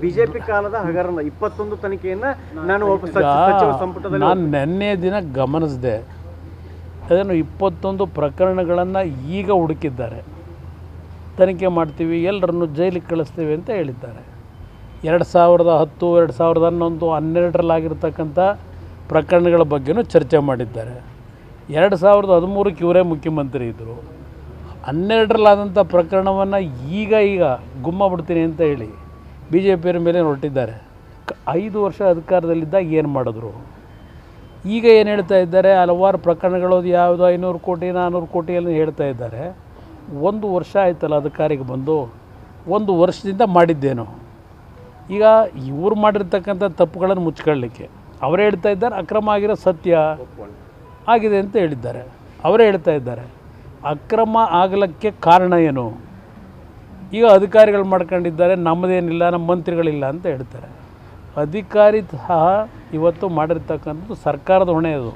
BJP ಕಾಲದ ಹಗರಣ ಇಪ್ಪತ್ತೊಂದು ತನಿಖೆಯನ್ನ ನಾನು ಒಬ್ಬ ಈಗ ಸಚಿ- ಸಚಿವ ಸಂಪುಟದಲ್ಲಿ ನಾನು ನಿನ್ನೆ ದಿನ ಗಮನಿಸಿದೆ. ಅದನ್ನು ಇಪ್ಪತ್ತೊಂದು ಪ್ರಕರಣಗಳನ್ನು ಈಗ ಹುಡುಕಿದ್ದಾರೆ. ತನಿಖೆ ಮಾಡ್ತೀವಿ ಎಲ್ಲರನ್ನು ಜೈಲಿಗೆ ಕಳಿಸ್ತೀವಿ ಅಂತ ಹೇಳಿದ್ದಾರೆ. ಎರಡು ಸಾವಿರದ ಹತ್ತು ಎರಡು ಸಾವಿರದ ಹನ್ನೊಂದು ಹನ್ನೆರಡರಲ್ಲಾಗಿರ್ತಕ್ಕಂಥ ಪ್ರಕರಣಗಳ ಬಗ್ಗೆನೂ ಚರ್ಚೆ ಮಾಡಿದ್ದಾರೆ. ಎರಡು ಸಾವಿರದ ಹದಿಮೂರಕ್ಕೆ ಇವರೇ ಮುಖ್ಯಮಂತ್ರಿ ಇದ್ದರು ಹನ್ನೆರಡರಲ್ಲಾದಂಥ ಪ್ರಕರಣವನ್ನು ಈಗ ಈಗ ಗುಮ್ಮ ಬಿಡ್ತೀನಿ ಅಂತ ಹೇಳಿ ಬಿ ಜೆ ಪಿಯರ ಮೇಲೆ ಹೊರಟಿದ್ದಾರೆ ಐದು ವರ್ಷ ಅಧಿಕಾರದಲ್ಲಿದ್ದಾಗ ಏನು ಮಾಡಿದ್ರು? ಈಗ ಏನು ಹೇಳ್ತಾ ಇದ್ದಾರೆ? ಹಲವಾರು ಪ್ರಕರಣಗಳು ಯಾವುದು ಐನೂರು ಕೋಟಿ ನಾನ್ನೂರು ಕೋಟಿ ಎಲ್ಲ ಹೇಳ್ತಾ ಇದ್ದಾರೆ. ಒಂದು ವರ್ಷ ಆಯ್ತಲ್ಲ ಅಧಿಕಾರಿಗೆ ಬಂದು? ಒಂದು ವರ್ಷದಿಂದ ಮಾಡಿದ್ದೇನು? ಈಗ ಇವ್ರು ಮಾಡಿರ್ತಕ್ಕಂಥ ತಪ್ಪುಗಳನ್ನು ಮುಚ್ಕೊಳ್ಳಿಕ್ಕೆ. ಅವರೇ ಹೇಳ್ತಾ ಇದ್ದಾರೆ, ಅಕ್ರಮ ಆಗಿರೋ ಸತ್ಯ ಆಗಿದೆ ಅಂತ ಹೇಳಿದ್ದಾರೆ. ಅವರೇ ಹೇಳ್ತಾ ಇದ್ದಾರೆ, ಅಕ್ರಮ ಆಗಲಿಕ್ಕೆ ಕಾರಣ ಏನು? ಈಗ ಅಧಿಕಾರಿಗಳು ಮಾಡ್ಕೊಂಡಿದ್ದಾರೆ, ನಮ್ಮದೇನಿಲ್ಲ, ನಮ್ಮ ಮಂತ್ರಿಗಳಿಲ್ಲ ಅಂತ ಹೇಳ್ತಾರೆ. ಅಧಿಕಾರಿ ಸಹ ಇವತ್ತು ಮಾಡಿರ್ತಕ್ಕಂಥದ್ದು ಸರ್ಕಾರದ ಹೊಣೆ ಅದು.